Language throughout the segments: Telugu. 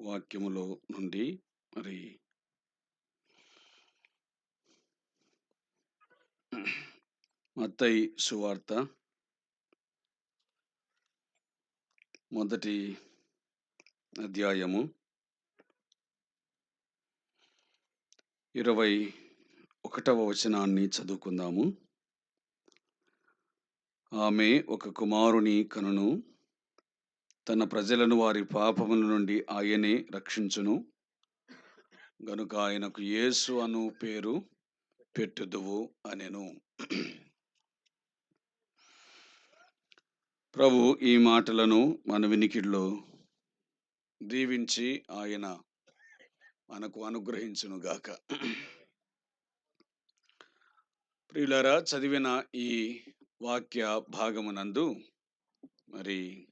వాక్యములో నుండి మరి మత్తయి సువార్త మొదటి అధ్యాయము ఇరవై ఒకటవ వచనాన్ని చదువుకుందాము. ఆమె ఒక కుమారుని కనును తన ప్రజలను వారి పాపముల నుండి ఆయనే రక్షించును. గనుక ఆయనకు యేసు అను పేరు పెట్టుదువు అనెను. ప్రభు ఈ మాటలను మన వినికిడిలో దీవించి ఆయన మనకు అనుగ్రహించునుగాక ప్రియులారా చదివిన ఈ వాక్య భాగమునందు మరి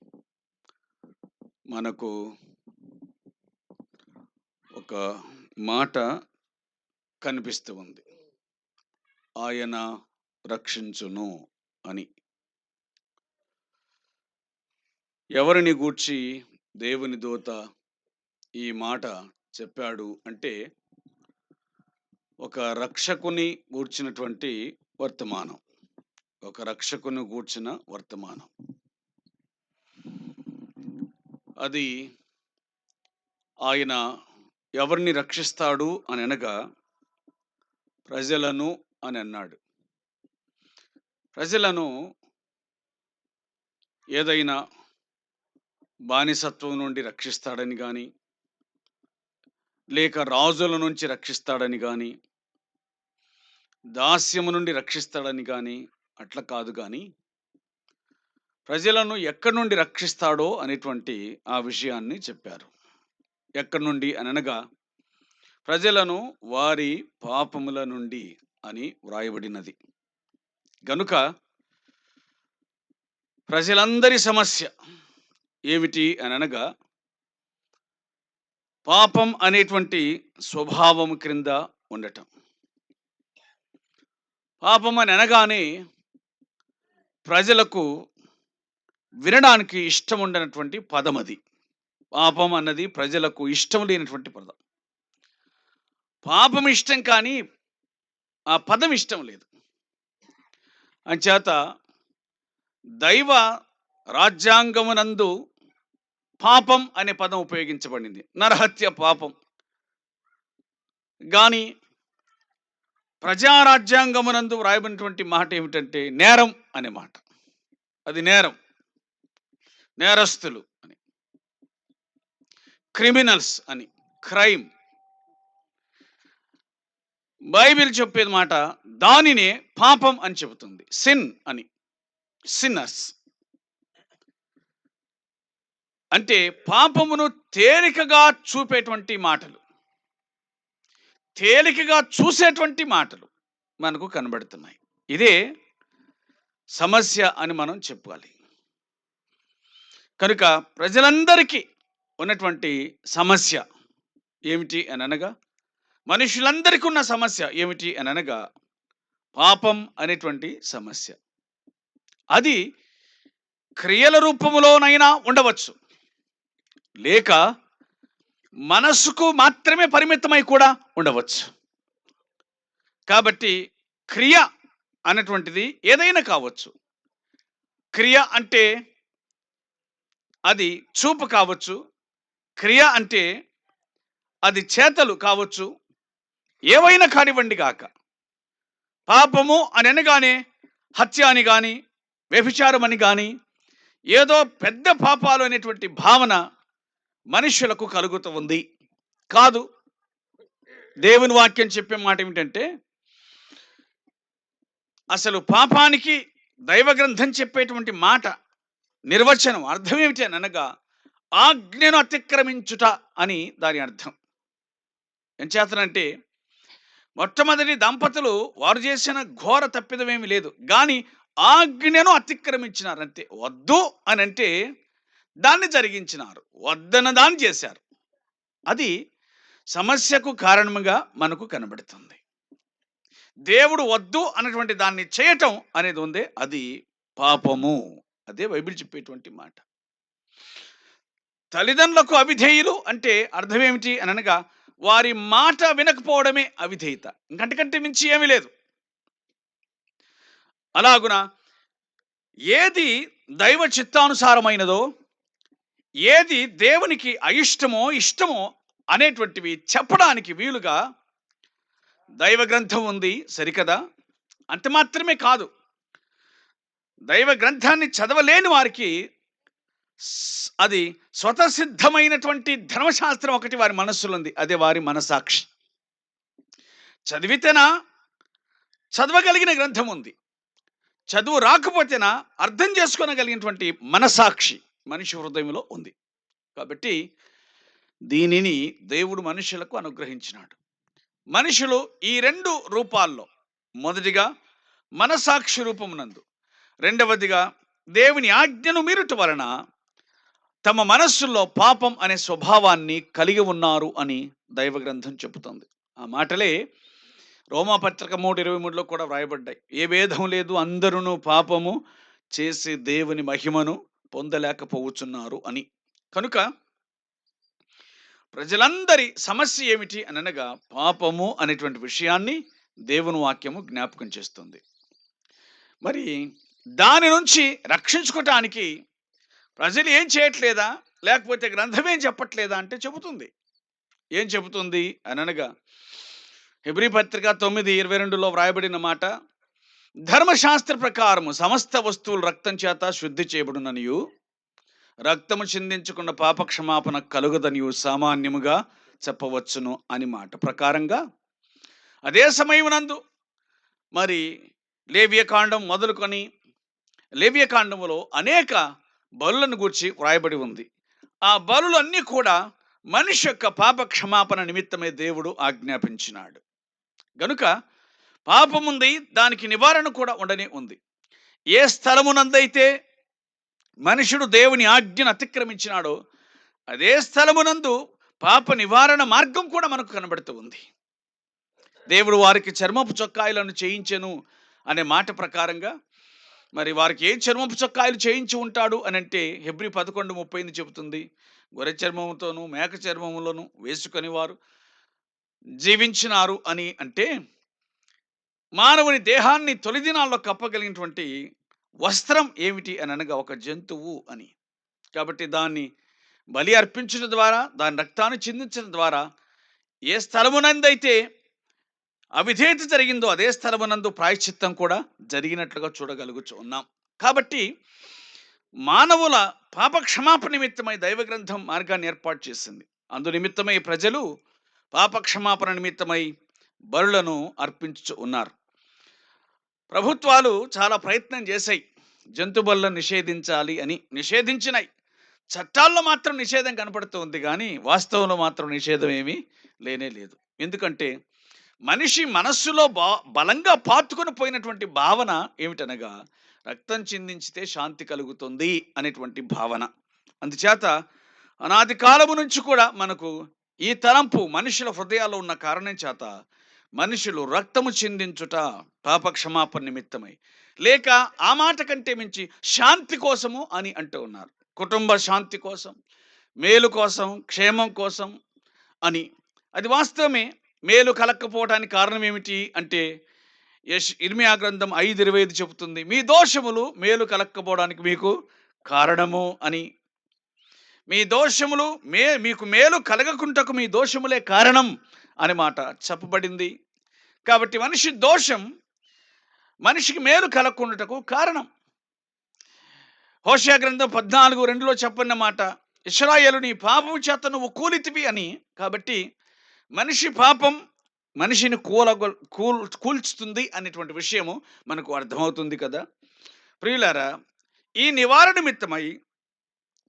మనకు ఒక మాట కనిపిస్తూ ఉంది. ఆయన రక్షించును అని. ఎవరిని గూర్చి దేవుని దూత ఈ మాట చెప్పాడు అంటే ఒక రక్షకుని గూర్చినటువంటి వర్తమానం. ఒక రక్షకుని గూర్చిన వర్తమానం. అది ఆయన ఎవరిని రక్షిస్తాడు అని అనగా ప్రజలను అని అన్నాడు. ప్రజలను ఏదైనా బానిసత్వం నుండి రక్షిస్తాడని కానీ లేక రాజుల నుంచి రక్షిస్తాడని కానీ దాస్యము నుండి రక్షిస్తాడని కానీ అట్లా కాదు కానీ ప్రజలను ఎక్కడి నుండి రక్షిస్తాడో అనేటువంటి ఆ విషయాన్ని చెప్పారు. ఎక్కడి నుండి అని అనగా ప్రజలను వారి పాపముల నుండి అని వ్రాయబడినది. గనుక ప్రజలందరి సమస్య ఏమిటి అని అనగా పాపం అనేటువంటి స్వభావం క్రింద ఉండటం. పాపం అని అనగానే ప్రజలకు వినడానికి ఇష్టం ఉండనటువంటి పదం అది. పాపం అన్నది ప్రజలకు ఇష్టం లేనటువంటి పదం. పాపం ఇష్టం కానీ ఆ పదం ఇష్టం లేదు. అంచేత దైవ రాజ్యాంగమునందు పాపం అనే పదం ఉపయోగించబడింది. నరహత్య పాపం. కానీ ప్రజారాజ్యాంగమునందు వ్రాయబడినటువంటి మాట ఏమిటంటే నేరం అనే మాట. అది నేరం. నేరస్తులు అని. క్రిమినల్స్ అని. క్రైమ్. బైబిల్ చెప్పేది మాట దానినే పాపం అని చెబుతుంది. సిన్ అని. సిన్నర్స్. అంటే పాపమును తేలికగా చూపేటువంటి మాటలు. తేలికగా చూసేటువంటి మాటలు మనకు కనబడుతున్నాయి. ఇదే సమస్య అని మనం చెప్పాలి కనుక ప్రజలందరికీ ఉన్నటువంటి సమస్య ఏమిటి అని అనగా మనుషులందరికీ ఉన్న సమస్య ఏమిటి అని అనగా పాపం అనేటువంటి సమస్య. అది క్రియల రూపంలోనైనా ఉండవచ్చు. లేక మనస్సుకు మాత్రమే పరిమితమై కూడా ఉండవచ్చు. కాబట్టి క్రియ అనేటువంటిది ఏదైనా కావచ్చు. క్రియ అంటే అది చూపు కావచ్చు క్రియ అంటే అది చేతలు కావచ్చు ఏవైనా కానివ్వండి కాక పాపము అని అనగానే హత్య అని కానీ వ్యభిచారం అని కానీ ఏదో పెద్ద పాపాలు అనేటువంటి భావన మనుషులకు కలుగుతూ ఉంది. కాదు దేవుని వాక్యం చెప్పే మాట ఏమిటంటే అసలు పాపానికి దైవ గ్రంథం చెప్పేటువంటి మాట నిర్వచనం అర్థం ఏమిటి అని అనగా ఆజ్ఞను అతిక్రమించుట అని దాని అర్థం. ఏం చేతనంటే మొట్టమొదటి దంపతులు వారు చేసిన ఘోర తప్పిదమేమి లేదు. కానీ ఆజ్ఞను అతిక్రమించినారు అంతే వద్దు అని అంటే దాన్ని జరిగించినారు. వద్దన దాన్ని చేశారు. అది సమస్యకు కారణముగా మనకు కనబడుతుంది. దేవుడు వద్దు అన్నటువంటి దాన్ని చేయటం అనేది ఉంది అది పాపము. అదే బైబిల్ చెప్పేటువంటి మాట. తల్లిదండ్రులకు అవిధేయులు అంటే అర్థం ఏమిటి అని అనగా వారి మాట వినకపోవడమే అవిధేయత. ఇంకంటకంటే మించి ఏమీ లేదు. అలాగున ఏది దైవ చిత్తానుసారమైనదో ఏది దేవునికి అయిష్టమో ఇష్టమో అనేటువంటివి చెప్పడానికి వీలుగా దైవ గ్రంథం ఉంది సరికదా? అంత మాత్రమే కాదు. దైవ గ్రంథాన్ని చదవలేని వారికి అది స్వతసిద్ధమైనటువంటి ధర్మశాస్త్రం ఒకటి వారి మనస్సులో ఉంది. అదే వారి మనసాక్షి. చదివితేనా చదవగలిగిన గ్రంథం ఉంది. చదువు రాకపోతేనా అర్థం చేసుకోనగలిగినటువంటి మనసాక్షి మనిషి హృదయంలో ఉంది. కాబట్టి దీనిని దేవుడు మనుషులకు అనుగ్రహించినాడు. మనుషులు ఈ రెండు రూపాల్లో మొదటిగా మనసాక్షి రూపమునందు రెండవదిగా దేవుని ఆజ్ఞను మీరుట వలన తమ మనస్సుల్లో పాపం అనే స్వభావాన్ని కలిగి ఉన్నారు అని దైవ గ్రంథం చెబుతుంది. ఆ మాటలే రోమాపత్రిక మూడు ఇరవై మూడులో కూడా వ్రాయబడ్డాయి. ఏ భేదం లేదు అందరూ పాపము చేసి దేవుని మహిమను పొందలేకపోవచ్చున్నారు అని. కనుక ప్రజలందరి సమస్య ఏమిటి అని అనగా పాపము అనేటువంటి విషయాన్ని దేవుని వాక్యము జ్ఞాపకం చేస్తుంది. మరి దాని నుంచి రక్షించుకోవటానికి ప్రజలు ఏం చేయట్లేదా? లేకపోతే గ్రంథం ఏం చెప్పట్లేదా అంటే చెబుతుంది. ఏం చెబుతుంది అని అనగా హెబ్రీ పత్రిక తొమ్మిది ఇరవై రెండులో వ్రాయబడిన మాట ధర్మశాస్త్ర ప్రకారము సమస్త వస్తువులు రక్తం చేత శుద్ధి చేయబడుననియు రక్తము చిందించుకున్న పాపక్షమాపణ కలుగదనియు సామాన్యముగా చెప్పవచ్చును అని మాట. ప్రకారంగా అదే సమయమునందు మరి లేవ్యకాండం మొదలుకొని లేవ్యకాండములో అనేక బలులను గూర్చి వ్రాయబడి ఉంది. ఆ బలులన్నీ కూడా మనిషి యొక్క పాప క్షమాపణ నిమిత్తమే దేవుడు ఆజ్ఞాపించినాడు. గనుక పాపముంది దానికి నివారణ కూడా ఉండనే ఉంది. ఏ స్థలమునందైతే మనుషుడు దేవుని ఆజ్ఞను అతిక్రమించినాడో అదే స్థలమునందు పాప నివారణ మార్గం కూడా మనకు కనబడుతూ ఉంది. దేవుడు వారికి చర్మపు చొక్కాయలను చేయించెను అనే మాట ప్రకారంగా మరి వారికి ఏ చర్మపు చొక్కాయలు చేయించి ఉంటాడు అని అంటే హెబ్రి పదకొండు ముప్పై ఎనిమిది చెబుతుంది. గొర్రె చర్మముతోనూ మేక చర్మములను వేసుకొని వారు జీవించినారు అని అంటే మానవుని దేహాన్ని తొలి దినాల్లో కప్పగలిగినటువంటి వస్త్రం ఏమిటి అని అనగా ఒక జంతువు అని. కాబట్టి దాన్ని బలి అర్పించడం ద్వారా దాని రక్తాన్ని చిందించడం ద్వారా ఏ స్థలమునందైతే అవిధేయత జరిగిందో అదే స్థలమునందు ప్రాయశ్చిత్తం కూడా జరిగినట్లుగా చూడగలుగుచు ఉన్నాం కాబట్టి మానవుల పాపక్షమాపణ నిమిత్తమై దైవ గ్రంథం మార్గాన్ని ఏర్పాటు చేసింది. అందు నిమిత్తమై ప్రజలు పాప క్షమాపణ నిమిత్తమై బరులను అర్పించు ఉన్నారు. ప్రభుత్వాలు చాలా ప్రయత్నం చేశాయి. జంతు బరులను నిషేధించాలి అని నిషేధించినాయి చట్టాల్లో మాత్రం నిషేధం కనపడుతూ ఉంది కానీ వాస్తవంలో మాత్రం నిషేధం ఏమీ లేనే లేదు. ఎందుకంటే మనిషి మనస్సులో బా బలంగా పాతుకొని పోయినటువంటి భావన ఏమిటనగా రక్తం చిందించితే శాంతి కలుగుతుంది అనేటువంటి భావన. అందుచేత అనాది కాలము నుంచి కూడా మనకు ఈ తలంపు మనుషుల హృదయాల్లో ఉన్న కారణం చేత మనుషులు రక్తము చిందించుట పాప క్షమాపణ నిమిత్తమై లేక ఆ మాట కంటే మించి శాంతి కోసము అని అంటూ ఉన్నారు. కుటుంబ శాంతి కోసం మేలు కోసం క్షేమం కోసం అని. అది వాస్తవమే. మేలు కలక్కపోవడానికి కారణం ఏమిటి అంటే యశ్ ఇర్మియా గ్రంథం ఐదు ఇరవై ఐదు చెబుతుంది మీ దోషములు మేలు కలక్కపోవడానికి మీకు కారణము అని. మీ దోషములు మే మీకు మేలు కలగకుంటకు మీ దోషములే కారణం అనే మాట చెప్పబడింది. కాబట్టి మనిషి దోషం మనిషికి మేలు కలగకుండటకు కారణం. హోషయా గ్రంథం పద్నాలుగు రెండులో చెప్పన్న మాట ఇస్రాయేలు నీ పాపము చేత నువ్వు కూలితివి అని. కాబట్టి మనిషి పాపం మనిషిని కూల కూల్ కూల్చుతుంది అనేటువంటి విషయము మనకు అర్థమవుతుంది కదా. ప్రియులారా ఈ నివారణ నిమిత్తమై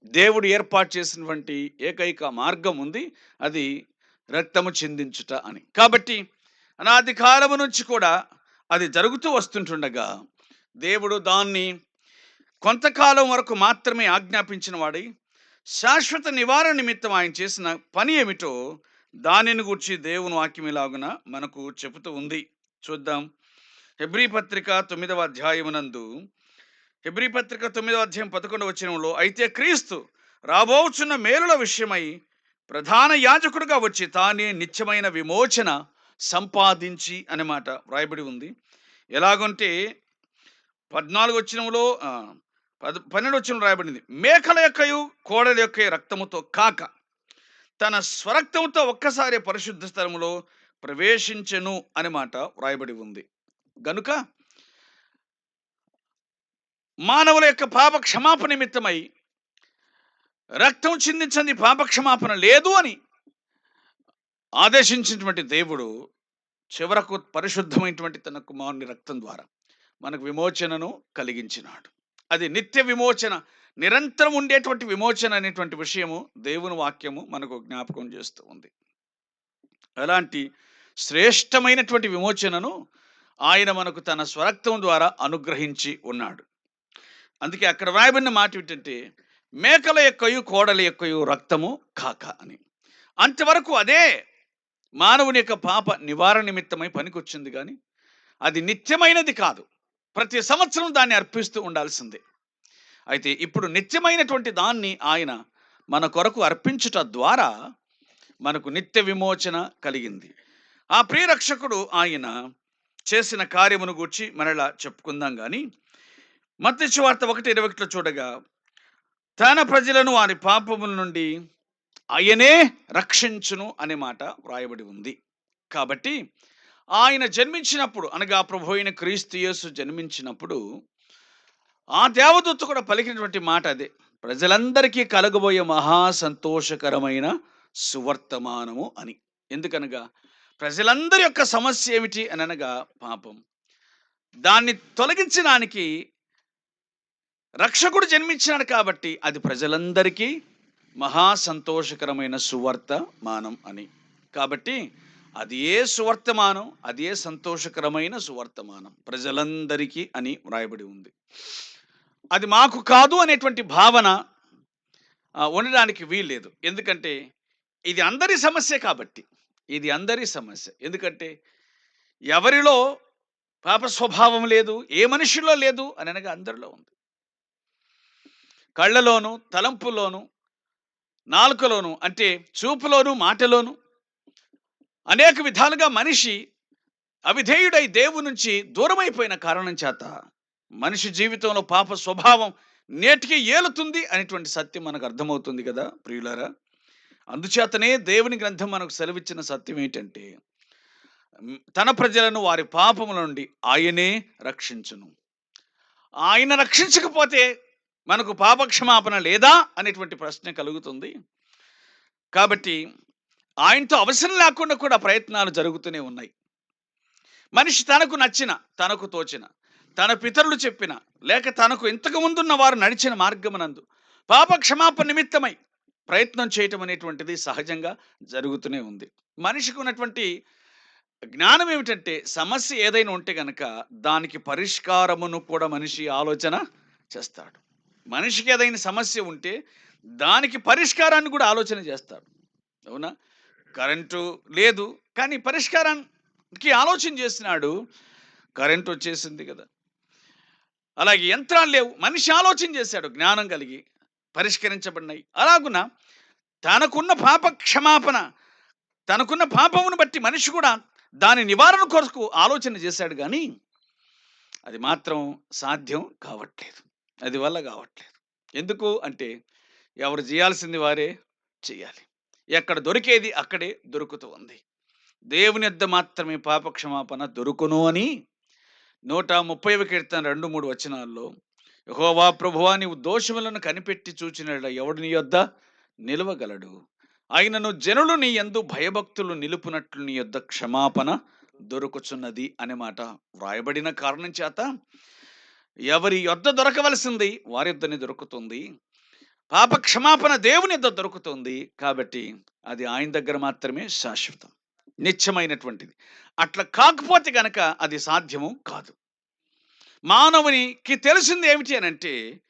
దేవుడు ఏర్పాటు చేసినటువంటి ఏకైక మార్గం ఉంది. అది రక్తము చెందించుట అని. కాబట్టి అనాధికారము నుంచి కూడా అది జరుగుతూ వస్తుంటుండగా దేవుడు దాన్ని కొంతకాలం వరకు మాత్రమే ఆజ్ఞాపించిన వాడి శాశ్వత నివారణ నిమిత్తం ఆయన చేసిన పని ఏమిటో దానిని గురించి దేవుని వాక్యం ఇలాగున మనకు చెబుతూ ఉంది. చూద్దాం. హెబ్రీ పత్రిక తొమ్మిదవ అధ్యాయమునందు హెబ్రీ పత్రిక తొమ్మిదవ అధ్యాయం పదకొండవ వచనంలో అయితే క్రీస్తు రాబోచున్న మేలుల విషయమై ప్రధాన యాజకుడుగా వచ్చి తానే నిత్యమైన విమోచన సంపాదించి అనే మాట వ్రాయబడి ఉంది. ఎలాగంటే పద్నాలుగు వచ్చినంలో పద పన్నెండు వచ్చిన రాయబడింది మేకల యొక్కయు కోడల యొక్క రక్తముతో కాక తన స్వరక్తంతో ఒక్కసారి పరిశుద్ధ స్థలములో ప్రవేశించెను అనే మాట వ్రాయబడి ఉంది. గనుక మానవుల యొక్క పాప క్షమాపణ నిమిత్తమై రక్తం చిందించని పాప క్షమాపణ లేదు అని ఆదేశించినటువంటి దేవుడు చివరకు పరిశుద్ధమైనటువంటి తన కుమారుని రక్తం ద్వారా మనకు విమోచనను కలిగించినాడు. అది నిత్య విమోచన నిరంతరం ఉండేటువంటి విమోచన అనేటువంటి విషయము దేవుని వాక్యము మనకు జ్ఞాపకం చేస్తూ ఉంది. అలాంటి శ్రేష్టమైనటువంటి విమోచనను ఆయన మనకు తన స్వరక్తం ద్వారా అనుగ్రహించి ఉన్నాడు. అందుకే అక్కడ వ్రాయబడిన మాట ఏంటంటే మేకల యొక్కయు కోడల యొక్కయు రక్తము కాక అని. అంతవరకు అదే మానవుని యొక్క పాప నివారణ నిమిత్తమై పనికొచ్చింది కానీ అది నిత్యమైనది కాదు. ప్రతి సంవత్సరం దాన్ని అర్పిస్తూ ఉండాల్సిందే. అయితే ఇప్పుడు నిత్యమైనటువంటి దాన్ని ఆయన మన కొరకు అర్పించుట ద్వారా మనకు నిత్య విమోచన కలిగింది. ఆ ప్రియరక్షకుడు ఆయన చేసిన కార్యమును గూర్చి మనలా చెప్పుకుందాం కానీ మత్స్య వార్త ఒకటి ఇరవై ఒకటిలో చూడగా తన ప్రజలను వారి పాపముల నుండి ఆయనే రక్షించును అనే మాట వ్రాయబడి ఉంది. కాబట్టి ఆయన జన్మించినప్పుడు అనగా ప్రభు అయిన క్రీస్తు యేసు జన్మించినప్పుడు ఆ దేవదూత కూడా పలికినటువంటి మాట అదే. ప్రజలందరికీ కలగబోయే మహా సంతోషకరమైన సువర్తమానము అని. ఎందుకనగా ప్రజలందరి యొక్క సమస్య ఏమిటి అని అనగా పాపం. దాన్ని తొలగించడానికి రక్షకుడు జన్మించినాడు కాబట్టి అది ప్రజలందరికీ మహా సంతోషకరమైన సువర్తమానం అని. కాబట్టి అది ఏ సువర్తమానం అది ఏ సంతోషకరమైన సువర్తమానం ప్రజలందరికీ అని వ్రాయబడి ఉంది. అది మాకు కాదు అనేటువంటి భావన ఉండడానికి వీల్లేదు. ఎందుకంటే ఇది అందరి సమస్య కాబట్టి. ఇది అందరి సమస్య. ఎందుకంటే ఎవరిలో పాప స్వభావం లేదు ఏ మనిషిలో లేదు అని అనగా అందరిలో ఉంది. కళ్ళలోను తలంపులోను నాలుకలోను అంటే చూపులోను మాటలోను అనేక విధాలుగా మనిషి అవిధేయుడై దేవు నుంచి దూరమైపోయిన కారణం చేత మనిషి జీవితంలో పాప స్వభావం నేటికి ఏలుతుంది అనేటువంటి సత్యం మనకు అర్థమవుతుంది కదా ప్రియులారా? అందుచేతనే దేవుని గ్రంథం మనకు సెలవిచ్చిన సత్యం ఏంటంటే తన ప్రజలను వారి పాపముల నుండి ఆయనే రక్షించును. ఆయన రక్షించకపోతే మనకు పాపక్షమాపణ లేదా అనేటువంటి ప్రశ్న కలుగుతుంది. కాబట్టి ఆయనతో అవసరం లేకుండా కూడా ప్రయత్నాలు జరుగుతూనే ఉన్నాయి. మనిషి తనకు నచ్చిన తనకు తోచిన తన పితరులు చెప్పిన లేక తనకు ఇంతకు ముందున్న వారు నడిచిన మార్గమునందు. పాప క్షమాపణ నిమిత్తమై ప్రయత్నం చేయటం అనేటువంటిది సహజంగా జరుగుతూనే ఉంది. మనిషికి ఉన్నటువంటి జ్ఞానం ఏమిటంటే సమస్య ఏదైనా ఉంటే గనక దానికి పరిష్కారమును కూడా మనిషి ఆలోచన చేస్తాడు. మనిషికి ఏదైనా సమస్య ఉంటే దానికి పరిష్కారాన్ని కూడా ఆలోచన చేస్తాడు. అవునా? కరెంటు లేదు కానీ పరిష్కారానికి ఆలోచన చేసినాడు కరెంటు వచ్చేసింది కదా. అలాగే యంత్రాలు లేవు. మనిషి ఆలోచన చేశాడు. జ్ఞానం కలిగి పరిష్కరించబడినాయి. అలాగున తనకున్న పాప క్షమాపణ తనకున్న పాపమును బట్టి మనిషి కూడా దాని నివారణ కొరకు ఆలోచన చేశాడు కానీ అది మాత్రం సాధ్యం కావట్లేదు. అది వల్ల కావట్లేదు. ఎందుకు అంటే ఎవరు చేయాల్సింది వారే చేయాలి. ఎక్కడ దొరికేది అక్కడే దొరుకుతూ ఉంది. దేవుని యొద్ద మాత్రమే పాప క్షమాపణ దొరుకును అని నూట ముప్పై కీర్తన రెండు మూడు వచనాల్లో యహోవా ప్రభువా నీవు దోషములను కనిపెట్టి చూచిన ఎవడు నీ యొద్ద నిలవగలడు? ఆయనను జనులు నీ ఎందు భయభక్తులు నిలుపునట్లు నీ యొద్ద క్షమాపణ దొరుకుచున్నది అనే మాట వ్రాయబడిన కారణం చేత ఎవరి యొద్ద దొరకవలసింది వారి యొద్దనే దొరుకుతుంది. పాప క్షమాపణ దేవుని యొద్ద దొరుకుతుంది కాబట్టి అది ఆయన దగ్గర మాత్రమే శాశ్వతం. నిత్యమైనటువంటిది అట్లా కాకపోతే గనక అది సాధ్యము కాదు. మానవునికి తెలిసింది ఏమిటి అని అంటే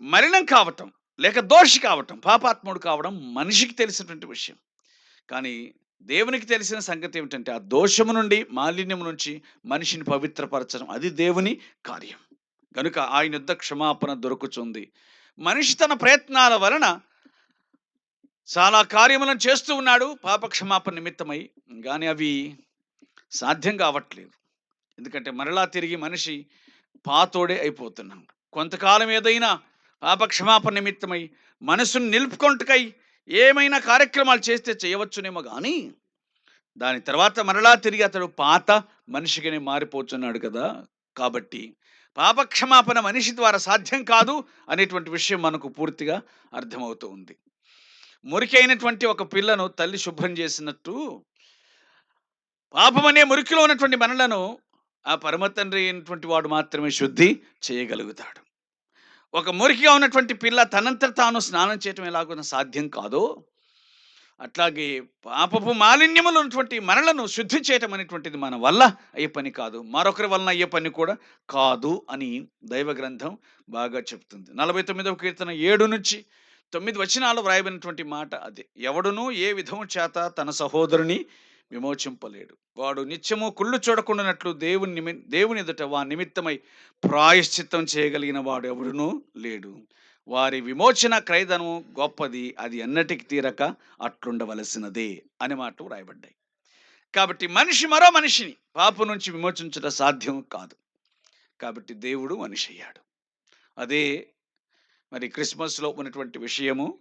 మలినం కావటం లేక దోషి కావటం పాపాత్ముడు కావడం మనిషికి తెలిసినటువంటి విషయం. కానీ దేవునికి తెలిసిన సంగతి ఏమిటంటే ఆ దోషము నుండి మాలిన్యం నుంచి మనిషిని పవిత్రపరచడం అది దేవుని కార్యం. కనుక ఆయన యుద్ధ క్షమాపణ దొరుకుతుంది. మనిషి తన ప్రయత్నాల వలన చాలా కార్యములను చేస్తూ ఉన్నాడు. పాపక్షమాపణ నిమిత్తమై. కానీ అవి సాధ్యం కావట్లేదు. ఎందుకంటే మరలా తిరిగి మనిషి పాతోడే అయిపోతున్నాడు. కొంతకాలం ఏదైనా పాపక్షమాపణ నిమిత్తమై మనసును నిలుపుకొంటకై ఏమైనా కార్యక్రమాలు చేస్తే చేయవచ్చునేమో కానీ దాని తర్వాత మరలా తిరిగి అతడు పాత మనిషిగానే మారిపోతున్నాడు కదా. కాబట్టి పాపక్షమాపణ మనిషి ద్వారా సాధ్యం కాదు అనేటువంటి విషయం మనకు పూర్తిగా అర్థమవుతూ ఉంది. మురికి అయినటువంటి ఒక పిల్లను తల్లి శుభ్రం చేసినట్టు పాపమనే మురికిలో ఉన్నటువంటి మనలను ఆ పరమ తండ్రి అయినటువంటి వాడు మాత్రమే శుద్ధి చేయగలుగుతాడు. ఒక మురికిగా ఉన్నటువంటి పిల్ల తనంతట తాను స్నానం చేయటం ఎలాగో సాధ్యం కాదో అట్లాగే పాపపు మాలిన్యములు ఉన్నటువంటి మనలను శుద్ధి చేయటం అనేటువంటిది మన వల్ల అయ్యే పని కాదు. మరొకరి వలన అయ్యే పని కూడా కాదు అని దైవ గ్రంథం బాగా చెప్తుంది. నలభై తొమ్మిదవ కీర్తన ఏడు నుంచి తొమ్మిది వచనాలు వ్రాయబడినటువంటి మాట అది. ఎవడునూ ఏ విధము చేత తన సహోదరుని విమోచింపలేడు. వాడు నిత్యము కుళ్ళు చూడకుండానట్లు దేవుని నిమి దేవుని ఎదుట వా నిమిత్తమై ప్రాయశ్చిత్తం చేయగలిగిన వాడు ఎవడునూ లేడు. వారి విమోచన క్రైదనం గొప్పది అది ఎన్నటికి తీరక అట్లుండవలసినదే అనే మాట వ్రాయబడ్డాయి. కాబట్టి మనిషి మరో మనిషిని పాపం నుంచి విమోచించడం సాధ్యం కాదు. కాబట్టి దేవుడు మనిషి అయ్యాడు. అదే మరి క్రిస్మస్లో ఉన్నటువంటి విషయము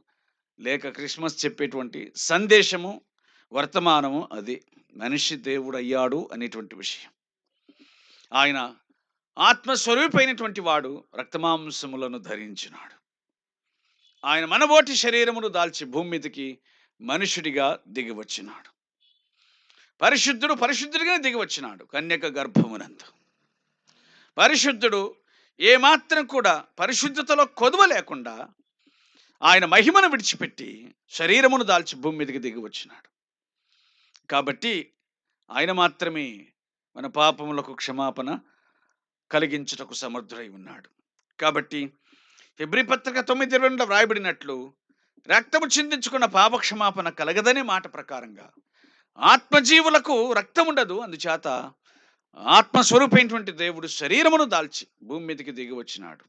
లేక క్రిస్మస్ చెప్పేటువంటి సందేశము వర్తమానము అది మనిషి దేవుడు అయ్యాడు అనేటువంటి విషయం. ఆయన ఆత్మస్వరూపైనటువంటి వాడు రక్తమాంసములను ధరించినాడు. ఆయన మనబోటి శరీరమును దాల్చి భూమి మీదకి మనుషుడిగా దిగి వచ్చినాడు పరిశుద్ధుడు పరిశుద్ధుడిగానే దిగివచ్చినాడు కన్యక గర్భమునందు. పరిశుద్ధుడు ఏమాత్రం కూడా పరిశుద్ధతలో కొదువ లేకుండా ఆయన మహిమను విడిచిపెట్టి శరీరమును దాల్చి భూమి మీదకి దిగి వచ్చినాడు. కాబట్టి ఆయన మాత్రమే మన పాపములకు క్షమాపణ కలిగించుటకు సమర్థుడై ఉన్నాడు. కాబట్టి ఫిబ్రి పత్రిక తొమ్మిది ఇరవై రెండులో వ్రాయబడినట్లు రక్తము చిందించుకున్న పాపక్షమాపణ కలగదనే మాట ప్రకారంగా ఆత్మజీవులకు రక్తం ఉండదు అందుచేత ఆత్మస్వరూపైనటువంటి దేవుడు శరీరమును దాల్చి భూమి మీదకి దిగి వచ్చినాడు.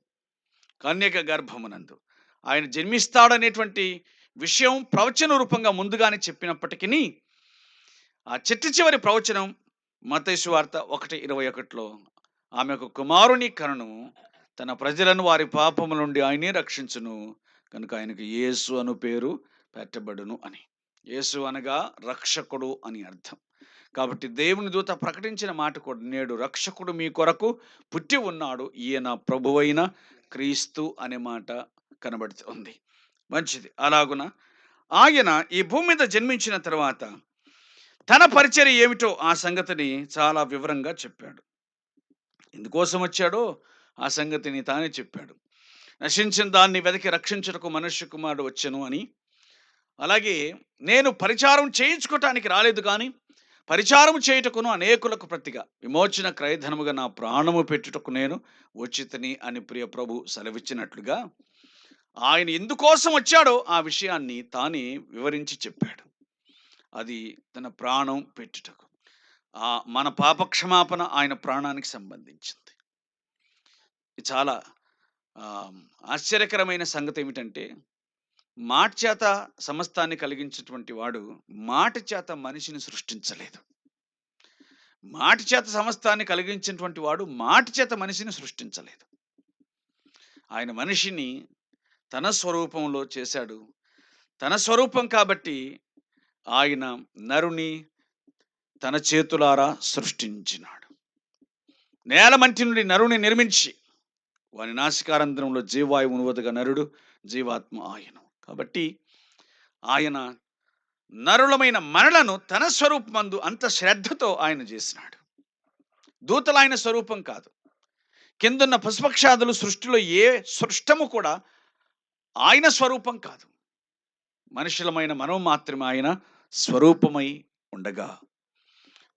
కన్యక గర్భమునందు. ఆయన జన్మిస్తాడనేటువంటి విషయం ప్రవచన రూపంగా ముందుగానే చెప్పినప్పటికీ ఆ చిట్టి చివరి ప్రవచనం మతైసు వార్త ఒకటి ఇరవై ఒకటిలో ఆమె ఒక కుమారుని కరణు తన ప్రజలను వారి పాపముల నుండి ఆయనే రక్షించును కనుక ఆయనకు యేసు అను పేరు పెట్టబడును అని. యేసు అనగా రక్షకుడు అని అర్థం. కాబట్టి దేవుని దూత ప్రకటించిన మాట కూడా నేడు రక్షకుడు మీ కొరకు పుట్టి ఉన్నాడు. ఈయన ప్రభువైన క్రీస్తు అనే మాట కనబడుతుంది. మంచిది. అలాగున ఆయన ఈ భూమి మీద జన్మించిన తర్వాత తన పరిచర్య ఏమిటో ఆ సంగతిని చాలా వివరంగా చెప్పాడు. ఎందుకోసం వచ్చాడో ఆ సంగతిని తానే చెప్పాడు. నశించిన దాన్ని వెతికి రక్షించుటకు మనుష్య కుమారుడు వచ్చను అని. అలాగే నేను పరిచారం చేయించుకోవటానికి రాలేదు కానీ పరిచారము చేయుటకును అనేకులకు ప్రతిగా. విమోచన క్రయధనముగా నా ప్రాణము పెట్టుటకు నేను వచ్చితని అని ప్రియ ప్రభు సెలవిచ్చినట్లుగా ఆయన ఎందుకోసం వచ్చాడో ఆ విషయాన్ని తానే వివరించి చెప్పాడు. అది తన ప్రాణం పెట్టుటకు. ఆ మన పాపక్షమాపణ ఆయన ప్రాణానికి సంబంధించింది. చాలా ఆశ్చర్యకరమైన సంగతి ఏమిటంటే మాట చేత సమస్తాన్ని కలిగించేటువంటి వాడు మాట చేత మనిషిని సృష్టించలేదు. మాట చేత సమస్తాన్ని కలిగించినటువంటి వాడు మాట చేత మనిషిని సృష్టించలేదు. ఆయన మనిషిని తన స్వరూపంలో చేశాడు. తన స్వరూపం కాబట్టి ఆయన నరుని తన చేతులారా సృష్టించినాడు. నేలమంటి నుండి నరుని నిర్మించి వాని నాసికారంధ్రంలో జీవాయువును వదగ నరుడు జీవాత్మ ఆయన కాబట్టి ఆయన నరులమైన మనలను తన స్వరూపమందు అంత శ్రద్ధతో ఆయన చేసినాడు. దూతలు ఆయన స్వరూపం కాదు. కిందున్న పశుపక్షాదులు సృష్టిలో ఏ సృష్టము కూడా ఆయన స్వరూపం కాదు. మనుషులమైన మనం మాత్రమే ఆయన స్వరూపమై ఉండగా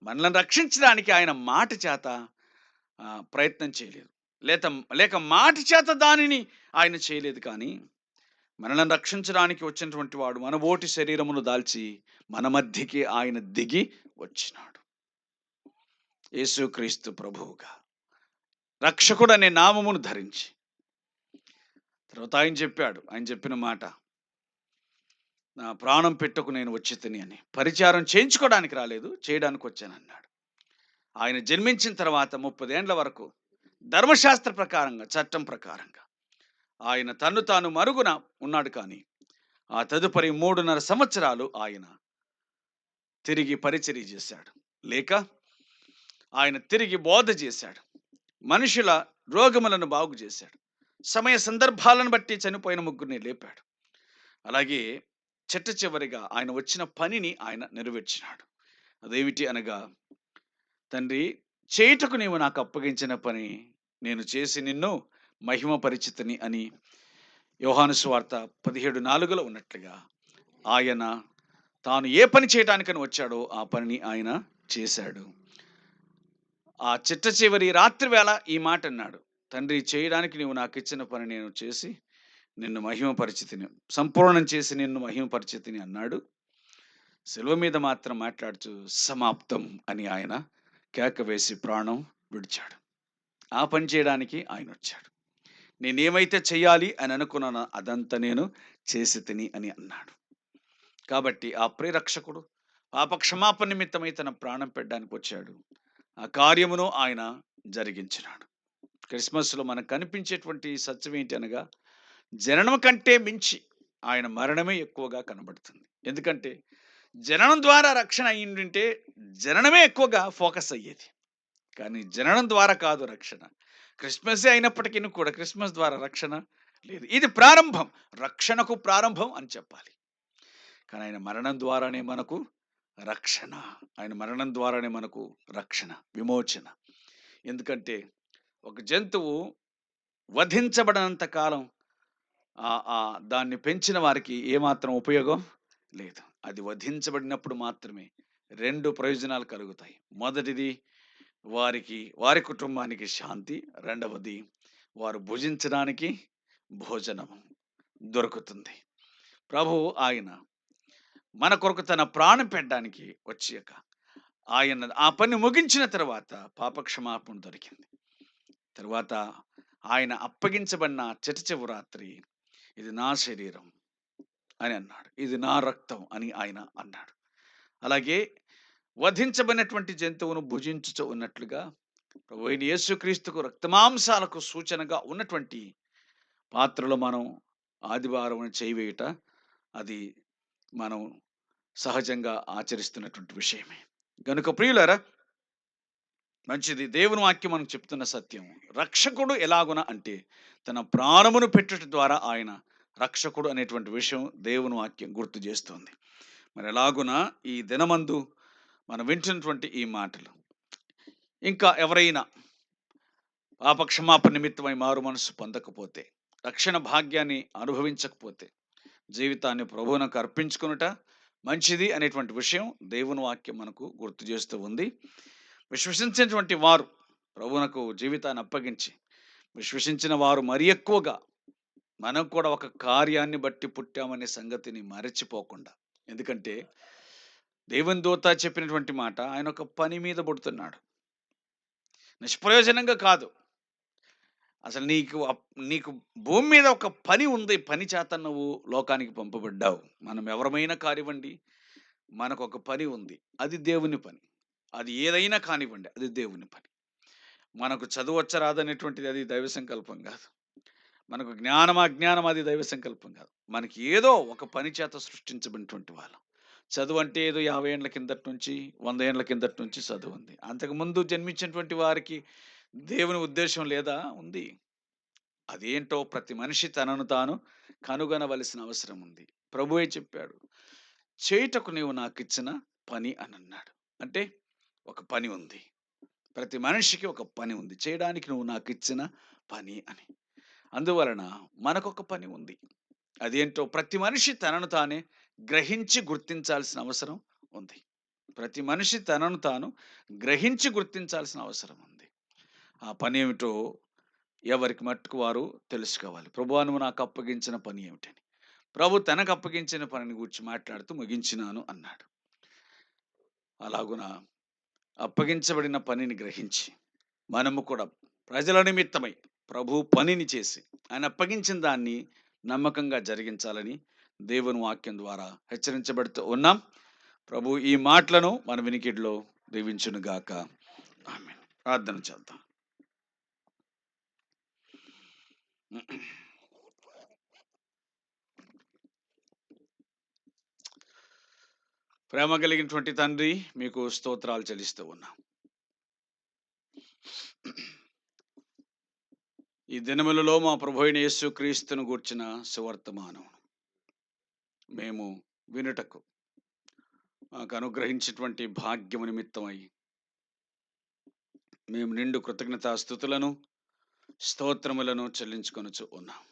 మనల్ని రక్షించడానికి ఆయన మాట చేత ప్రయత్నం చేయలేదు. లేక లేక మాట చేత దానిని ఆయన చేయలేదు కానీ మనల్ని రక్షించడానికి వచ్చినటువంటి వాడు మన ఓటి శరీరమును దాల్చి మన మధ్యకి ఆయన దిగి వచ్చినాడు. యేసుక్రీస్తు ప్రభువుగా. రక్షకుడు అనే నామమును ధరించి. తర్వాత ఆయన చెప్పాడు ఆయన చెప్పిన మాట నా ప్రాణం పెట్టుకు నేను వచ్చి తిని అని. పరిచారం చేయించుకోవడానికి రాలేదు చేయడానికి వచ్చానన్నాడు ఆయన జన్మించిన తర్వాత ముప్పదేండ్ల వరకు ధర్మశాస్త్ర ప్రకారంగా చట్టం ప్రకారంగా ఆయన తన్ను తాను మరుగున ఉన్నాడు కానీ ఆ తదుపరి మూడున్నర సంవత్సరాలు ఆయన తిరిగి పరిచర్య చేశాడు. లేక ఆయన తిరిగి బోధ చేశాడు. మనుషుల రోగములను బాగు చేశాడు. సమయ సందర్భాలను బట్టి చనిపోయిన ముగ్గురిని లేపాడు. అలాగే చెట్ట చివరిగా ఆయన వచ్చిన పనిని ఆయన నెరవేర్చినాడు. అదేమిటి అనగా తండ్రి చేయుటకు నీవు నాకు అప్పగించిన పని నేను చేసి నిన్ను మహిమ పరిచితిని అని యోహానుస్వార్త పదిహేడు నాలుగులో ఉన్నట్లుగా ఆయన తాను ఏ పని చేయటానికని వచ్చాడో ఆ పనిని ఆయన చేశాడు. ఆ చిట్ట చివరి రాత్రి వేళ ఈ మాట అన్నాడు. తండ్రి చేయడానికి నీవు నాకు ఇచ్చిన పని నేను చేసి నిన్ను మహిమ పరిచితిని సంపూర్ణం చేసి నిన్ను మహిమ పరిచితిని అన్నాడు. సెలవు మీద మాత్రం మాట్లాడుతూ సమాప్తం అని ఆయన కేక వేసి ప్రాణం విడిచాడు. ఆ పని చేయడానికి ఆయన వచ్చాడు. నేనేమైతే చేయాలి అని అనుకున్నానో అదంతా నేను చేసి తిని అని అన్నాడు. కాబట్టి ఆ ప్రియరక్షకుడు పాపక్షమాపణ నిమిత్తమై తన ప్రాణం పెట్టడానికి వచ్చాడు. ఆ కార్యమును ఆయన జరిగించినాడు. క్రిస్మస్లో మనకు కనిపించేటువంటి సత్యం ఏంటి అనగా జననం కంటే మించి ఆయన మరణమే ఎక్కువగా కనబడుతుంది. ఎందుకంటే జననం ద్వారా రక్షణ అయ్యిందంటే జననమే ఎక్కువగా ఫోకస్ అయ్యేది. కానీ జననం ద్వారా కాదు రక్షణ. క్రిస్మసే అయినప్పటికీ కూడా క్రిస్మస్ ద్వారా రక్షణ లేదు. ఇది ప్రారంభం. రక్షణకు ప్రారంభం అని చెప్పాలి. కానీ ఆయన మరణం ద్వారానే మనకు రక్షణ. ఆయన మరణం ద్వారానే మనకు రక్షణ విమోచన. ఎందుకంటే ఒక జంతువు వధించబడినంత కాలం ఆ దాన్ని పెంచిన వారికి ఏమాత్రం ఉపయోగం లేదు. అది వధించబడినప్పుడు మాత్రమే రెండు ప్రయోజనాలు కలుగుతాయి. మొదటిది వారికి వారి కుటుంబానికి శాంతి. రెండవది వారు భుజించడానికి భోజనం దొరుకుతుంది. ప్రభు ఆయన మన కొరకు తన ప్రాణం పెట్టడానికి వచ్చాక ఆయన ఆ పని ముగించిన తర్వాత పాపక్షమాపణ దొరికింది. తర్వాత ఆయన అప్పగించబడిన చిటచివ రాత్రి ఇది నా శరీరం అని అన్నాడు. ఇది నా రక్తం అని ఆయన అన్నాడు. అలాగే వధించబడినటువంటి జంతువును భుజించుచు ఉన్నట్లుగా ప్రభు అయిన యేసుక్రీస్తుకు రక్తమాంసాలకు సూచనగా ఉన్నటువంటి పాత్రలో మనం ఆదివారం చేయవేయుట అది మనం సహజంగా ఆచరిస్తున్నటువంటి విషయమే. గనుక ప్రియులరా మంచిది. దేవుని వాక్యం మనం చెప్తున్న సత్యం. రక్షకుడు ఎలాగున అంటే తన ప్రాణమును పెట్టుట ద్వారా ఆయన రక్షకుడు అనేటువంటి విషయం దేవుని వాక్యం గుర్తు చేస్తుంది. మరి ఎలాగున ఈ దినమందు మనం వింటున్నటువంటి ఈ మాటలు. ఇంకా ఎవరైనా పాపక్షమాప నిమిత్తమై మారు మనసు పొందకపోతే రక్షణ భాగ్యాన్ని అనుభవించకపోతే జీవితాన్ని ప్రభువునకు అర్పించుకునుట మంచిది అనేటువంటి విషయం దేవుని వాక్యం మనకు గుర్తు చేస్తూ ఉంది. విశ్వసించినటువంటి వారు ప్రభువునకు జీవితాన్ని అప్పగించి విశ్వసించిన వారు మరి ఎక్కువగా మనం కూడా ఒక కార్యాన్ని బట్టి పుట్టామనే సంగతిని మరచిపోకుండా ఎందుకంటే దేవుని దూత చెప్పినటువంటి మాట ఆయన ఒక పని మీద పుడుతున్నాడు. నిష్ప్రయోజనంగా కాదు. అసలు నీకు అప్- నీకు భూమి మీద ఒక పని ఉంది. పని చేత నువ్వు లోకానికి పంపబడ్డావు. మనం ఎవరమైనా కానివ్వండి మనకు ఒక పని ఉంది. అది దేవుని పని. అది ఏదైనా కానివ్వండి అది దేవుని పని. మనకు చదువు వచ్చరాదనేటువంటిది అది దైవ సంకల్పం కాదు. మనకు జ్ఞానం అజ్ఞానం అది దైవ సంకల్పం కాదు. మనకి ఏదో ఒక పని చేత సృష్టించబడినటువంటి వాళ్ళం. చదువు అంటే ఏదో యాభై ఏండ్ల కిందటి నుంచి వంద ఏండ్ల కిందటి నుంచి చదువు ఉంది. అంతకుముందు జన్మించినటువంటి వారికి దేవుని ఉద్దేశం లేదా? ఉంది. అదేంటో ప్రతి మనిషి తనను తాను కనుగొనవలసిన అవసరం ఉంది. ప్రభువే చెప్పాడు చేయుటకు నీవు నాకు ఇచ్చిన పని అని అన్నాడు. అంటే ఒక పని ఉంది. ప్రతి మనిషికి ఒక పని ఉంది. చేయడానికి నువ్వు నాకు ఇచ్చిన పని అని. అందువలన మనకొక పని ఉంది. అదేంటో ప్రతి మనిషి తనను తానే గ్రహించి గుర్తించాల్సిన అవసరం ఉంది. ప్రతి మనిషి తనను తాను గ్రహించి గుర్తించాల్సిన అవసరం ఉంది. ఆ పని ఏమిటో ఎవరికి మట్టుకు వారు తెలుసుకోవాలి. ప్రభు నువ్వు నాకు అప్పగించిన పని ఏమిటని. ప్రభు తనకు అప్పగించిన పనిని గురించి మాట్లాడుతూ ముగించినాను అన్నాడు. అలాగున అప్పగించబడిన పనిని గ్రహించి మనము కూడా ప్రజల నిమిత్తమై ప్రభు పనిని చేసి ఆయన అప్పగించిన దాన్ని నమ్మకంగా జరిగించాలని దేవుని వాక్యం ద్వారా హెచ్చరించబడుతూ ఉన్నాం. ప్రభు ఈ మాటలను మన వినికిడిలో దీవించును గాక. ఆమె ప్రార్థన చేద్దాం. ప్రేమ కలిగినటువంటి తండ్రి మీకు స్తోత్రాలు చెల్లిస్తూ ఉన్నాం. ఈ దినములలో మా ప్రభు యేసు క్రీస్తును గూర్చిన సువర్తమానం మేము వినుటకు మాకు అనుగ్రహించినటువంటి భాగ్యము నిమిత్తమై మేము నిండు కృతజ్ఞతాస్థుతులను స్తోత్రములను చెల్లించుకొనుచు ఉన్నాం.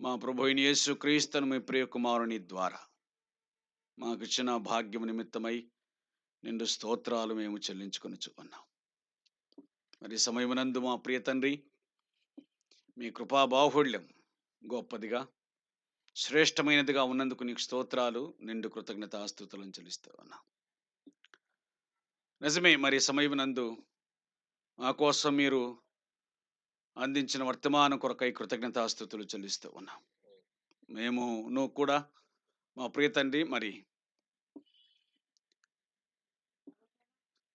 మా ప్రభుని యేసు క్రీస్తును మీ ప్రియ కుమారుని ద్వారా మాకు ఇచ్చిన భాగ్యము నిమిత్తమై నిండు స్తోత్రాలు మేము చెల్లించుకొనుచు ఉన్నాం. మరి సమయమునందు మా ప్రియ తండ్రి మీ కృపా బాహుళ్యం గొప్పదిగా శ్రేష్టమైనదిగా ఉన్నందుకు నీకు స్తోత్రాలు నిండు కృతజ్ఞత ఆస్తుతులను చెల్లిస్తూ ఉన్నాం. నిజమే మరి సమయమునందు మా కోసం మీరు అందించిన వర్తమానం కొరకై కృతజ్ఞతాస్థుతులు చెల్లిస్తూ ఉన్నాం. మేము నువ్వు కూడా మా ప్రియ తండ్రి మరి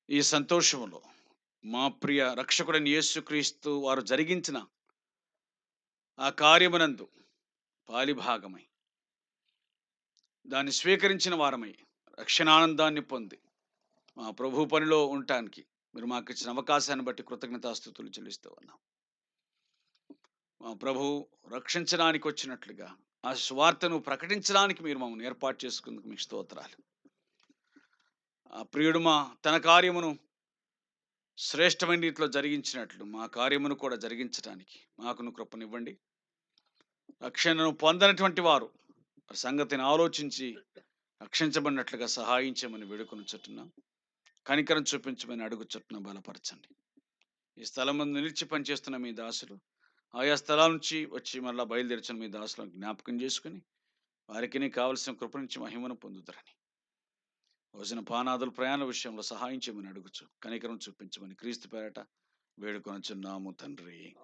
ఈ సంతోషంలో మా ప్రియ రక్షకుడని యేసుక్రీస్తు వారు జరిగించిన ఆ కార్యమునందు పాలిభాగమై. దాన్ని స్వీకరించిన వారమై రక్షణానందాన్ని పొంది మా ప్రభు పనిలో ఉండటానికి మీరు మాకు ఇచ్చిన అవకాశాన్ని బట్టి కృతజ్ఞతాస్థుతులు చెల్లిస్తూ ఉన్నాం. మా ప్రభు రక్షించడానికి వచ్చినట్లుగా ఆ స్వార్థను ప్రకటించడానికి మీరు మమ్మల్ని ఏర్పాటు చేసుకుందుకు మీ స్తోత్రాలు. ఆ ప్రియుడు మా తన కార్యమును శ్రేష్టమైన రీతిలో జరిగించినట్లు మా కార్యమును కూడా జరిగించడానికి మాకును కృపనివ్వండి. రక్షణను పొందనటువంటి వారు. సంగతిని ఆలోచించి రక్షించబడినట్లుగా సహాయించమని వేడుకొని చుట్టున్నాం కనికరం చూపించమని అడుగుచుట్టున్నాం బలపరచండి. ఈ స్థలం ముందు నిలిచి పనిచేస్తున్న మీ దాసులు ఆయా స్థలాల నుంచి వచ్చి మరలా బయలుదేరిచిన మీ దాసులను జ్ఞాపకం చేసుకుని వారికి కావలసిన కృప నుంచి మహిమను పొందుతారని భోజన పానాదులు ప్రయాణ విషయంలో సహాయం చేయమని అడుగుచు కనికరం చూపించమని క్రీస్తు పేరట వేడుకొనచున్నాము తండ్రి.